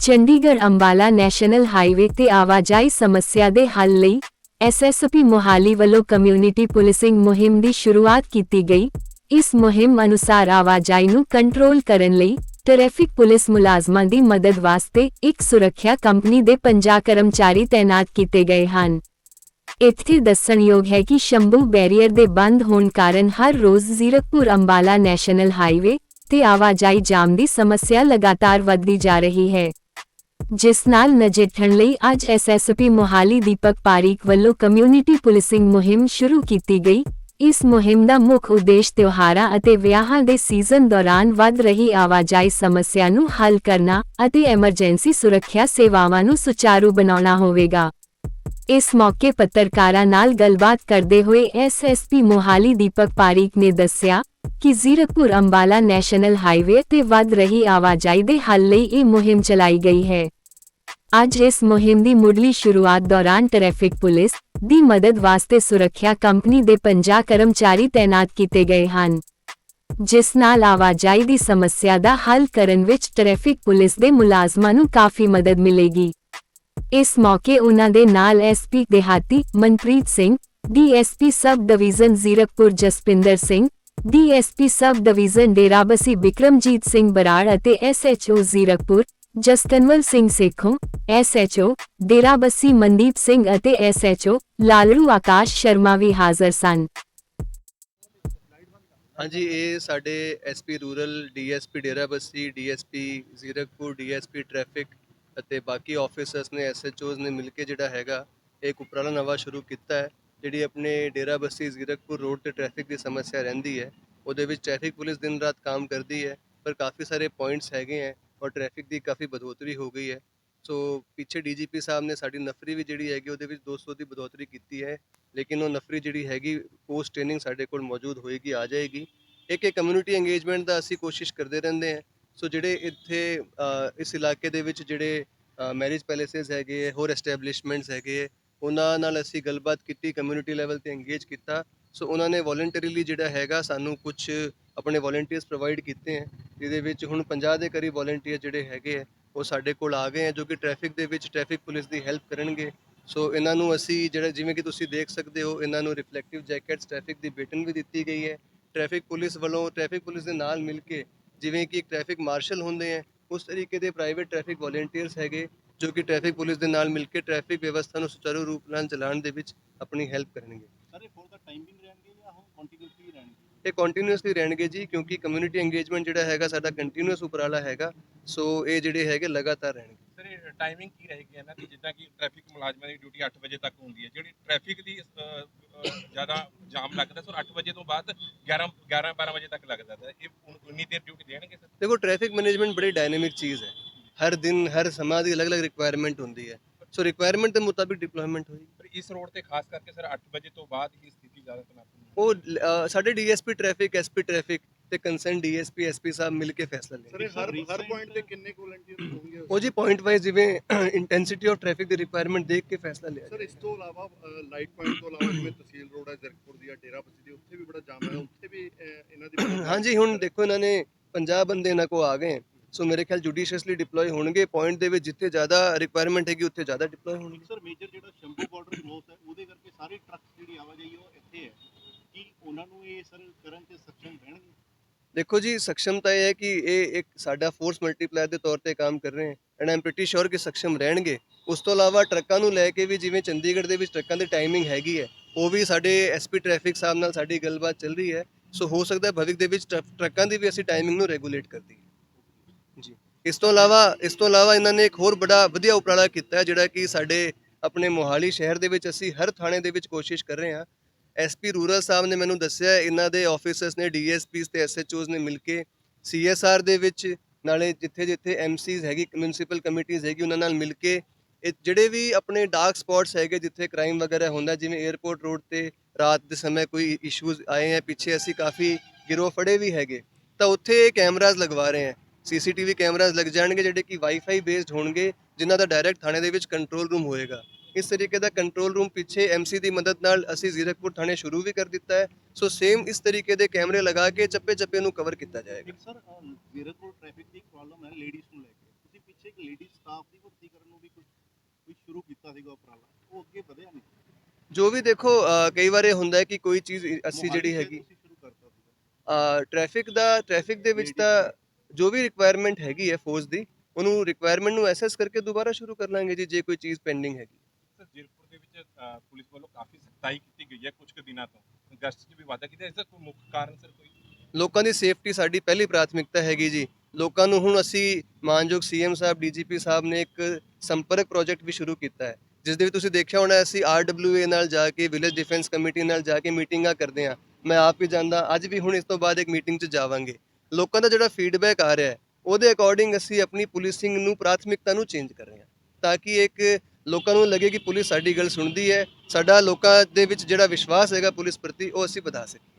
Chandigarh Ambala national highway ਤੇ ਆਵਾਜਾਈ ਸਮੱਸਿਆ ਦੇ ਹੱਲ ਲਈ ਐਸਐਸਪੀ ਮੋਹਾਲੀ ਵੱਲੋਂ ਕਮਿਊਨਿਟੀ ਪੁਲਿਸਿੰਗ ਮੁਹਿੰਮ ਦੀ ਸ਼ੁਰੂਆਤ ਕੀਤੀ ਗਈ। ਇਸ ਮੁਹਿੰਮ ਅਨੁਸਾਰ ਆਵਾਜਾਈ ਨੂੰ ਕੰਟਰੋਲ ਕਰਨ ਲਈ ਟ੍ਰੈਫਿਕ ਪੁਲਿਸ ਮੁਲਾਜ਼ਮਾਂ ਦੀ ਮਦਦ ਵਾਸਤੇ ਇੱਕ ਸੁਰੱਖਿਆ ਕੰਪਨੀ ਦੇ 50 ਕਰਮਚਾਰੀ ਤਾਇਨਾਤ ਕੀਤੇ ਗਏ ਹਨ। ਇੱਥੇ ਦੱਸਣਯੋਗ ਹੈ ਕਿ ਸ਼ੰਭੂ ਬੈਰੀਅਰ ਦੇ ਬੰਦ ਹੋਣ ਕਾਰਨ ਹਰ ਰੋਜ਼ ਜ਼ੀਰਕਪੁਰ ਅੰਬਾਲਾ ਨੈਸ਼ਨਲ ਹਾਈਵੇ ਤੇ ਆਵਾਜਾਈ ਜਾਮ ਦੀ ਸਮੱਸਿਆ ਲਗਾਤਾਰ ਵੱਧਦੀ ਜਾ ਰਹੀ ਹੈ। ਜਿਸ ਨਾਲ ਨਜਿੱਠਣ ਲਈ ਅੱਜ ਐਸਐਸਪੀ ਮੋਹਾਲੀ ਦੀਪਕ ਪਾਰੀਕ ਵੱਲੋਂ ਕਮਿਊਨਿਟੀ ਪੁਲਿਸਿੰਗ ਮੁਹਿੰਮ ਸ਼ੁਰੂ ਕੀਤੀ ਗਈ। ਇਸ ਮੁਹਿੰਮ ਦਾ ਮੁੱਖ ਉਦੇਸ਼ ਤਿਉਹਾਰਾਂ ਅਤੇ ਵਿਆਹਾਂ ਦੇ ਸੀਜ਼ਨ ਦੌਰਾਨ ਵੱਧ ਰਹੀ ਆਵਾਜਾਈ ਸਮੱਸਿਆ ਨੂੰ ਹੱਲ ਕਰਨਾ ਅਤੇ ਐਮਰਜੈਂਸੀ ਸੁਰੱਖਿਆ ਸੇਵਾਵਾਂ ਨੂੰ ਸੁਚਾਰੂ ਬਣਾਉਣਾ ਹੋਵੇਗਾ। ਇਸ ਮੌਕੇ ਪੱਤਰਕਾਰਾਂ ਨਾਲ ਗੱਲਬਾਤ ਕਰਦੇ ਹੋਏ ਐਸਐਸਪੀ ਮੋਹਾਲੀ ਦੀਪਕ ਪਾਰੀਕ ਨੇ ਦੱਸਿਆ ਕਿ ਜ਼ੀਰਕਪੁਰ ਅੰਬਾਲਾ ਨੈਸ਼ਨਲ ਹਾਈਵੇ ਤੇ ਵੱਧ ਰਹੀ ਆਵਾਜਾਈ ਦੇ ਹੱਲ ਲਈ ਇਹ ਮੁਹਿੰਮ ਚਲਾਈ ਗਈ ਹੈ। ਅੱਜ ਇਸ ਮੁਹਿੰਮ ਦੀ ਮੁੱਢਲੀ ਸ਼ੁਰੂਆਤ ਦੌਰਾਨ ਟ੍ਰੈਫਿਕ ਪੁਲਿਸ ਦੀ ਮਦਦ ਵਾਸਤੇ ਸੁਰੱਖਿਆ ਕੰਪਨੀ ਦੇ 50 ਕਰਮਚਾਰੀ ਤਾਇਨਾਤ ਕੀਤੇ ਗਏ ਹਨ, ਜਿਸ ਨਾਲ ਆਵਾਜਾਈ ਦੀ ਸਮੱਸਿਆ ਦਾ ਹੱਲ ਕਰਨ ਵਿੱਚ ਟ੍ਰੈਫਿਕ ਪੁਲਿਸ ਦੇ ਮੁਲਾਜ਼ਮਾਂ ਨੂੰ ਕਾਫੀ ਮਦਦ ਮਿਲੇਗੀ। ਇਸ ਮੌਕੇ ਉਨ੍ਹਾਂ ਦੇ ਨਾਲ ਐਸਪੀ ਦਿਹਾਤੀ Manpreet Singh DSP sub division Zirakpur Jaspinder Singh DSP sub division Derabassi Bikramjit Singh Brar ਅਤੇ ਐਸਐਚਓ ਜ਼ੀਰਕਪੁਰ ਜਸਤਨਵਲ ਸਿੰਘ ਸੇਖੋਂ ਐਸਐਚਓ ਡੇਰਾਬਸੀ ਮਨਦੀਪ ਸਿੰਘ ਅਤੇ ਐਸਐਚਓ ਲਾਲੜੂ ਆਕਾਸ਼ ਸ਼ਰਮਾ ਵੀ ਹਾਜ਼ਰ ਸਨ। ਹਾਂਜੀ, ਇਹ ਸਾਡੇ SP rural DSP Derabassi DSP Zirakpur DSP traffic ਅਤੇ ਬਾਕੀ ਆਫੀਸਰਸ ਨੇ ਐਸਐਚਓਜ਼ ਨੇ ਮਿਲ ਕੇ ਜਿਹੜਾ ਹੈਗਾ ਇੱਕ ਉਪਰਾਲਾ ਨਵਾਂ ਸ਼ੁਰੂ ਕੀਤਾ ਹੈ, ਜਿਹੜੀ ਆਪਣੇ ਡੇਰਾਬੱਸੀ ਜ਼ੀਰਕਪੁਰ ਰੋਡ ਤੇ ਟ੍ਰੈਫਿਕ ਦੀ ਸਮੱਸਿਆ ਰਹਿੰਦੀ ਹੈ, ਉਹਦੇ ਵਿੱਚ ਟ੍ਰੈਫਿਕ ਪੁਲਿਸ ਦਿਨ ਰਾਤ ਕੰਮ ਕਰਦੀ ਹੈ, ਪਰ ਕਾਫੀ ਸਾਰੇ ਪੁਆਇੰਟਸ ਹੈਗੇ ਹੈ ਔਰ ਟ੍ਰੈਫਿਕ ਦੀ ਕਾਫੀ ਵਧੋਤਰੀ ਹੋ ਗਈ ਹੈ। ਸੋ ਪਿੱਛੇ ਡੀਜੀਪੀ ਸਾਹਿਬ ਨੇ ਸਾਡੀ ਨਫਰੀ ਵੀ ਜਿਹੜੀ ਹੈਗੀ ਉਹਦੇ ਵਿੱਚ 200 ਦੀ ਵਧੋਤਰੀ ਕੀਤੀ ਹੈ। ਲੇਕਿਨ ਉਹ ਨਫਰੀ ਜਿਹੜੀ ਹੈਗੀ ਪੋਸਟ ਟ੍ਰੇਨਿੰਗ ਸਾਡੇ ਕੋਲ ਮੌਜੂਦ ਹੋਏਗੀ ਆ ਜਾਏਗੀ। ਇੱਕ ਇੱਕ ਕਮਿਊਨਿਟੀ ਇੰਗੇਜਮੈਂਟ ਦਾ ਅਸੀਂ ਕੋਸ਼ਿਸ਼ ਕਰਦੇ ਰਹਿੰਦੇ ਹਾਂ। ਸੋ ਜਿਹੜੇ ਇੱਥੇ ਇਸ ਇਲਾਕੇ ਦੇ ਵਿੱਚ ਜਿਹੜੇ ਮੈਰਿਜ ਪੈਲੇਸਿਸ ਹੈਗੇ ਹੈ, ਹੋਰ ਐਸਟੈਬਲਿਸ਼ਮੈਂਟਸ ਹੈਗੇ ਉਹਨਾਂ ਨਾਲ ਅਸੀਂ ਗੱਲਬਾਤ ਕੀਤੀ ਕਮਿਊਨਿਟੀ ਲੈਵਲ ਤੇ ਇੰਗੇਜ ਕੀਤਾ। ਸੋ ਉਹਨਾਂ ਨੇ ਵੋਲੰਟਰੀਲੀ ਜਿਹੜਾ ਹੈਗਾ ਸਾਨੂੰ ਕੁਝ ਆਪਣੇ ਵੋਲੰਟੀਅਰਸ ਪ੍ਰੋਵਾਈਡ ਕੀਤੇ ਹੈ। ਜਿਹਦੇ ਵਿੱਚ ਹੁਣ 50 ਦੇ ਕਰੀਬ ਵੋਲੰਟੀਅਰ ਜਿਹੜੇ ਹੈਗੇ ਹੈ ਉਹ ਸਾਡੇ ਕੋਲ ਆ ਗਏ ਹੈ ਜੋ ਕਿ ਟ੍ਰੈਫਿਕ ਦੇ ਵਿੱਚ ਟ੍ਰੈਫਿਕ ਪੁਲਿਸ ਦੀ ਹੈਲਪ ਕਰਨਗੇ। ਸੋ ਇਹਨਾਂ ਨੂੰ ਅਸੀਂ ਜਿਹੜਾ, ਜਿਵੇਂ ਕਿ ਤੁਸੀਂ ਦੇਖ ਸਕਦੇ ਹੋ, ਇਹਨਾਂ ਨੂੰ ਰਿਫਲੈਕਟਿਵ ਜੈਕਟਸ ਟ੍ਰੈਫਿਕ ਦੀ ਬੇਟਨ ਵੀ ਦਿੱਤੀ ਗਈ ਹੈ। ਟ੍ਰੈਫਿਕ ਪੁਲਿਸ ਵੱਲੋਂ ਟ੍ਰੈਫਿਕ ਪੁਲਿਸ ਦੇ ਨਾਲ ਮਿਲ ਕੇ, ਜਿਵੇਂ ਕਿ ਇੱਕ ਟ੍ਰੈਫਿਕ ਮਾਰਸ਼ਲ ਹੁੰਦੇ ਹੈ ਉਸ ਤਰੀਕੇ ਦੇ ਪ੍ਰਾਈਵੇਟ ਟ੍ਰੈਫਿਕ ਵੋਲੰਟੀਅਰਸ ਹੈਗੇ, ਜੋ ਕਿ ਟ੍ਰੈਫਿਕ ਪੁਲਿਸ ਦੇ ਨਾਲ ਮਿਲ ਕੇ ਟ੍ਰੈਫਿਕ ਵਿਵਸਥਾ ਨੂੰ ਸੁਚਾਰੂ ਰੂਪ ਨਾਲ ਚਲਾਉਣ ਦੇ ਵਿੱਚ ਆਪਣੀ ਹੈਲਪ ਕਰਨਗੇ। ਸਾਰੇ ਫੋਰ ਦਾ ਟਾਈਮਿੰਗ ਰਹਿਣਗੇ ਜਾਂ ਹੁਣ ਕੰਟੀਨਿਊਸਲੀ ਰਹਿਣਗੇ? ਇਹ ਕੰਟੀਨਿਊਸਲੀ ਰਹਿਣਗੇ ਜੀ ਕਿਉਂਕਿ ਕਮਿਊਨਿਟੀ ਇੰਗੇਜਮੈਂਟ ਜਿਹੜਾ ਹੈਗਾ ਸਾਡਾ ਕੰਟੀਨਿਊਸ ਉਪਰਾਲਾ ਹੈਗਾ ਸੋ ਇਹ ਜਿਹੜੇ ਹੈਗੇ ਲਗਾਤਾਰ ਰਹਿਣਗੇ। ਸਰ ਟਾਈਮਿੰਗ ਕੀ ਰਹੇਗੀ ਇਹਨਾਂ ਦੀ ਜਿੱਦਾਂ ਕਿ ਟ੍ਰੈਫਿਕ ਮੁਲਾਜ਼ਮਾਂ ਦੀ ਡਿਊਟੀ 8 ਵਜੇ ਤੱਕ ਹੁੰਦੀ ਹੈ ਜਿਹੜੀ ਟ੍ਰੈਫਿਕ ਦੀ ਜ਼ਿਆਦਾ ਜਾਮ ਲੱਗਦਾ ਸਰ 8 ਵਜੇ ਤੋਂ ਬਾਅਦ 11 11 12 ਵਜੇ ਤੱਕ ਲੱਗਦਾ ਇਹ ਉਨ- ਉਨੀ ਦੇਰ ਡਿਊਟੀ ਦੇਣਗੇ ਸਰ ਦੇਖੋ ਟ੍ਰੈਫਿਕ ਮੈਨੇਜਮੈਂਟ ਬੜੀ ਡਾਇਨਾਮਿਕ ਚੀਜ਼ ਹੈ। ਹਰ ਦਿਨ ਹਰ ਸਮਾਂ ਦੀ ਅਲੱਗ-ਅਲੱਗ ਰਿਕੁਆਇਰਮੈਂਟ ਹੁੰਦੀ ਹੈ। ਸੋ ਰਿਕੁਆਇਰਮੈਂਟ ਦੇ ਮੁਤਾਬਿਕ ਡਿਪਲੋਇਮੈਂਟ ਹੋਈ ਪਰ ਇਸ ਰੋਡ ਤੇ ਖਾਸ ਕਰਕੇ ਸਰ 8 ਵਜੇ ਤੋਂ ਬਾਅਦ ਹੀ ਸਥਿਤੀ ਜ਼ਿਆਦਾ ਤਣਾਅਪੂਰਨ ਉਹ ਅ, ਸਾਡੇ ਡੀਐਸਪੀ ਟ੍ਰੈਫਿਕ ਐਸਪੀ ਟ੍ਰੈਫਿਕ ਤੇ ਕੰਸਰਨ ਡੀਐਸਪੀ ਐਸਪੀ ਸਾਹਿਬ ਮਿਲ ਕੇ ਫੈਸਲਾ ਸਰ ਲੈਣਗੇ ਇਹ ਹਰ ਹਰ ਪੁਆਇੰਟ ਤੇ ਕਿੰਨੇ ਕੁ ਵਲੰਟੀਅਰ ਹੋਣਗੇ? ਉਹ ਜੀ ਪੁਆਇੰਟ ਵਾਈਜ਼ ਜਿਵੇਂ ਇੰਟੈਂਸਿਟੀ ਆਫ ਟ੍ਰੈਫਿਕ ਦੀ ਰਿਕੁਆਇਰਮੈਂਟ ਦੇਖ ਕੇ ਫੈਸਲਾ ਲਿਆ ਸਰ ਇਸ ਤੋਂ ਇਲਾਵਾ ਲਾਈਟ ਪੁਆਇੰਟ ਤੋਂ ਇਲਾਵਾ ਜਿਵੇਂ ਤਹਿਸੀਲ ਰੋਡ ਹੈ ਜ਼ਰਕਪੁਰ ਦੀ ਆ ਡੇਰਾ ਬਸੀ ਦੀ ਉੱਥੇ ਵੀ ਬੜਾ ਜਾਮ ਹੈ। ਉੱਥੇ ਵੀ ਅਹ, ਇਹਨਾਂ ਦੀ ਮਦਦ- ਹਾਂਜੀ ਹੁਣ ਦੇਖੋ ਇਹਨਾਂ ਨੇ 50 ਬੰਦੇ ਇਹਨਾਂ ਕੋ ਆ ਗਏ। ਸੋ ਮੇਰੇ ਖਿਆਲ ਜੁਡੀਸ਼ੀਅਸਲੀ ਡਿਪਲੋਏ ਹੋਣਗੇ। ਪੁਆਇੰਟ ਦੇ ਵਿੱਚ ਜਿੱਥੇ ਜ਼ਿਆਦਾ ਰਿਕੁਆਇਰਮੈਂਟ ਹੈਗੀ ਉੱਥੇ ਜ਼ਿਆਦਾ ਡਿਪਲੋਏ ਹੋਣਗੇ। ਸਰ ਮੇਜਰ ਜਿਹੜਾ ਸ਼ੰਭੂ ਬਾਰਡਰ ਕਲੋਸ ਹੈ ਉਹਦੇ ਕਰਕੇ ਸਾਰੇ ਟਰੱਕ ਜਿਹੜੀ ਆਵਾਜਾਈ ਉਹ ਇੱਥੇ ਹੈ। ਦੇਖੋ ਜੀ ਸਖਸ਼ਮ ਤਾਂ ਇਹ ਹੈ ਕਿ ਇਹ ਇੱਕ ਸਾਡਾ ਫੋਰਸ ਮਲਟੀਪਲਾਇਰ ਦੇ ਤੌਰ ਤੇ ਕੰਮ ਕਰ ਰਹੇ ਹਨ ਐਂਡ ਆਮ ਪ੍ਰੀਟੀ ਸ਼ੋਰ ਕਿ ਸਖਸ਼ਮ ਰਹਿਣਗੇ। ਉਸ ਤੋਂ ਇਲਾਵਾ ਟਰੱਕਾਂ ਨੂੰ ਲੈ ਕੇ ਵੀ ਜਿਵੇਂ ਚੰਡੀਗੜ੍ਹ ਦੇ ਵਿੱਚ ਟਰੱਕਾਂ ਦੀ ਟਾਈਮਿੰਗ ਹੈਗੀ ਹੈ ਉਹ ਵੀ ਸਾਡੇ ਐਸਪੀ ਟ੍ਰੈਫਿਕ ਸਾਹਿਬ ਨਾਲ ਸਾਡੀ ਗੱਲਬਾਤ ਚੱਲ ਰਹੀ ਹੈ। ਸੋ ਹੋ ਸਕਦਾ ਹੈ ਭਵਿੱਖ ਦੇ ਵਿੱਚ ਟਰੱਕ- ਟਰੱਕਾਂ ਦੀ ਵੀ ਅਸੀਂ ਟਾਈਮਿੰਗ ਨੂੰ ਰੈਗੂਲੇਟ ਕਰ ਦਈਏ। ਜੀ। ਇਸ ਤੋਂ ਇਲਾਵਾ ਇਸ ਤੋਂ ਇਲਾਵਾ ਇਹਨਾਂ ਨੇ ਇੱਕ ਹੋਰ ਬੜਾ ਵਧੀਆ ਉਪਰਾਲਾ ਕੀਤਾ ਹੈ ਜਿਹੜਾ ਕਿ ਸਾਡੇ ਆਪਣੇ ਮੋਹਾਲੀ ਸ਼ਹਿਰ ਦੇ ਵਿੱਚ ਅਸੀਂ ਹਰ ਥਾਣੇ ਦੇ ਵਿੱਚ ਕੋਸ਼ਿਸ਼ ਕਰ ਰਹੇ ਹਾਂ ਐਸਪੀ ਰੂਰਲ ਸਾਹਿਬ ਨੇ ਮੈਨੂੰ ਦੱਸਿਆ, ਇਹਨਾਂ ਦੇ ਆਫੀਸਰਸ ਨੇ ਡੀਐਸਪੀਸ ਤੇ ਐਸਐਚਓਸ ਨੇ ਮਿਲ ਕੇ ਸੀਐਸਆਰ ਦੇ ਵਿੱਚ, ਨਾਲੇ ਜਿੱਥੇ ਜਿੱਥੇ ਐਮਸੀਜ਼ ਹੈਗੀ ਮਿਊਨਿਸਪਲ ਕਮੇਟੀਆਂ ਹੈਗੀ, ਉਹਨਾਂ ਨਾਲ ਮਿਲ ਕੇ ਇਹ ਜਿਹੜੇ ਵੀ ਆਪਣੇ ਡਾਰਕ ਸਪੌਟਸ ਹੈਗੇ, ਜਿੱਥੇ ਕ੍ਰਾਈਮ ਵਗੈਰਾ ਹੁੰਦਾ, ਜਿਵੇਂ 에ਅਰਪੋਰਟ ਰੋਡ ਤੇ ਰਾਤ ਦੇ ਸਮੇਂ ਕੋਈ ਇਸ਼ੂਜ਼ ਆਏ ਹੈ ਪਿੱਛੇ ਅਸੀਂ ਕਾਫੀ ਗਿਰੋਹ ਫੜੇ ਵੀ ਹੈਗੇ, ਤਾਂ ਉੱਥੇ ਕੈਮਰਾਜ਼ ਲਗਵਾ ਰਹੇ ਹਾਂ ਸੀਸੀਟੀਵੀ ਕੈਮਰਾਜ਼ ਲੱਗ ਜਾਣਗੇ, ਜਿਹੜੇ ਕਿ ਵਾਈਫਾਈ ਬੇਸਡ ਹੋਣਗੇ, ਜਿਨ੍ਹਾਂ ਦਾ ਡਾਇਰੈਕਟ ਥਾਣੇ ਦੇ ਵਿੱਚ ਕੰਟਰੋਲ ਰੂਮ ਹੋਏਗਾ। ਇਸ ਤਰੀਕੇ ਦਾ ਕੰਟਰੋਲ ਰੂਮ ਪਿੱਛੇ ਐਮਸੀ ਦੀ ਮਦਦ ਨਾਲ ਅਸੀਂ ਜ਼ੀਰਕਪੁਰ ਥਾਣੇ ਸ਼ੁਰੂ ਵੀ ਕਰ ਦਿੱਤਾ ਹੈ। ਸੋ ਸੇਮ ਇਸ ਤਰੀਕੇ ਦੇ ਕੈਮਰੇ ਲਗਾ ਕੇ ਚੱਪੇ ਚੱਪੇ ਨੂੰ ਕਵਰ ਕੀਤਾ ਜਾਏਗਾ। ਸਰ ਜ਼ੀਰਕਪੁਰ ਟ੍ਰੈਫਿਕ ਦੀ ਪ੍ਰੋਬਲਮ ਹੈ ਲੇਡੀਜ਼ ਨੂੰ ਲੈ ਕੇ। ਤੁਸੀਂ ਪਿੱਛੇ ਇੱਕ ਲੇਡੀ ਸਟਾਫ ਦੀ ਭਰਤੀ ਕਰਨ ਨੂੰ ਵੀ ਕੁਝ ਕੁਝ ਸ਼ੁਰੂ ਕੀਤਾ ਸੀਗਾ ਉਪਰਾਲਾ। ਉਹ ਅੱਗੇ ਵਧਿਆ ਨਹੀਂ। ਜੋ ਵੀ ਦੇਖੋ ਕਈ ਵਾਰ ਇਹ ਹੁੰਦਾ ਹੈ ਕਿ ਕੋਈ ਚੀਜ਼ ਅਸੀਂ ਜਿਹੜੀ ਹੈਗੀ ਟ੍ਰੈਫਿਕ ਦਾ ਟ੍ਰੈਫਿਕ ਦੇ ਵਿੱਚ ਤਾਂ ਜੋ ਵੀ ਰਿਕੁਆਇਰਮੈਂਟ ਹੈਗੀ ਹੈ ਫੋਰਸ ਦੀ ਉਹਨੂੰ ਰਿਕੁਆਇਰਮੈਂਟ ਨੂੰ ਐਸੈਸ ਕਰਕੇ ਦੁਬਾਰਾ ਸ਼ੁਰੂ ਕਰ ਲਾਂਗੇ ਜੀ ਜੇ ਕੋਈ ਚੀਜ਼ ਪੈਂਡਿੰਗ ਹੈਗੀ। ਸਰ ਜੀਰਕਪੁਰ ਦੇ ਵਿੱਚ ਅ, ਪੁਲਿਸ ਵੱਲੋਂ ਕਾਫੀ ਸਖਤਾਈ ਕੀਤੀ ਗਈ ਹੈ ਕੁਝ ਕੁ ਦਿਨਾਂ ਤੋਂ। ਗਸ਼ਤ 'ਚ ਵੀ ਵਾਧਾ ਕੀਤਾ। ਇਸ ਦਾ ਕੋਈ ਮੁੱਖ ਕਾਰਨ ਸਰ ਕੋਈ? ਲੋਕਾਂ ਦੀ ਸੇਫਟੀ ਸਾਡੀ ਪਹਿਲੀ ਪ੍ਰਾਥਮਿਕਤਾ ਹੈਗੀ ਜੀ। ਲੋਕਾਂ ਨੂੰ ਹੁਣ ਅਸੀਂ ਮਾਨਯੋਗ ਸੀਐਮ ਸਾਹਿਬ ਡੀਜੀਪੀ ਸਾਹਿਬ ਨੇ ਇੱਕ ਸੰਪਰਕ ਪ੍ਰੋਜੈਕਟ ਵੀ ਸ਼ੁਰੂ ਕੀਤਾ ਹੈ ਜਿਸ ਦੇ ਵਿੱਚ ਤੁਸੀਂ ਦੇਖਿਆ ਹੋਣਾ ਅਸੀਂ ਆਰਡਬਲਯੂਏ ਨਾਲ ਜਾ ਕੇ ਵਿਲੇਜ ਡਿਫੈਂਸ ਕਮੇਟੀ ਨਾਲ ਜਾ ਕੇ ਮੀਟਿੰਗਾਂ ਕਰਦੇ ਹਾਂ। ਮੈਂ ਆਪ ਵੀ ਜਾਂਦਾ ਅੱਜ ਵੀ ਹੁਣ ਇਸ ਤੋਂ ਬਾਅਦ ਇੱਕ ਮੀਟਿੰਗ 'ਚ ਜਾਵਾਂਗੇ। ਲੋਕਾਂ ਦਾ ਜਿਹੜਾ ਫੀਡਬੈਕ ਆ ਰਿਹਾ ਹੈ ਉਹਦੇ ਅਕੋਰਡਿੰਗ ਅਸੀਂ ਆਪਣੀ ਪੁਲਿਸਿੰਗ ਨੂੰ ਪ੍ਰਾਥਮਿਕਤਾ ਨੂੰ ਚੇਂਜ ਕਰ ਰਹੇ ਹਾਂ ਤਾਂ ਕਿ ਇੱਕ ਲੋਕਾਂ ਨੂੰ ਲੱਗੇ ਕਿ ਪੁਲਿਸ ਸਾਡੀ ਗੱਲ ਸੁਣਦੀ ਹੈ, ਸਾਡਾ ਲੋਕਾਂ ਦੇ ਵਿੱਚ ਜਿਹੜਾ ਵਿਸ਼ਵਾਸ ਹੈਗਾ ਪੁਲਿਸ ਪ੍ਰਤੀ, ਉਹ ਅਸੀਂ ਵਧਾ ਸਕੀਏ।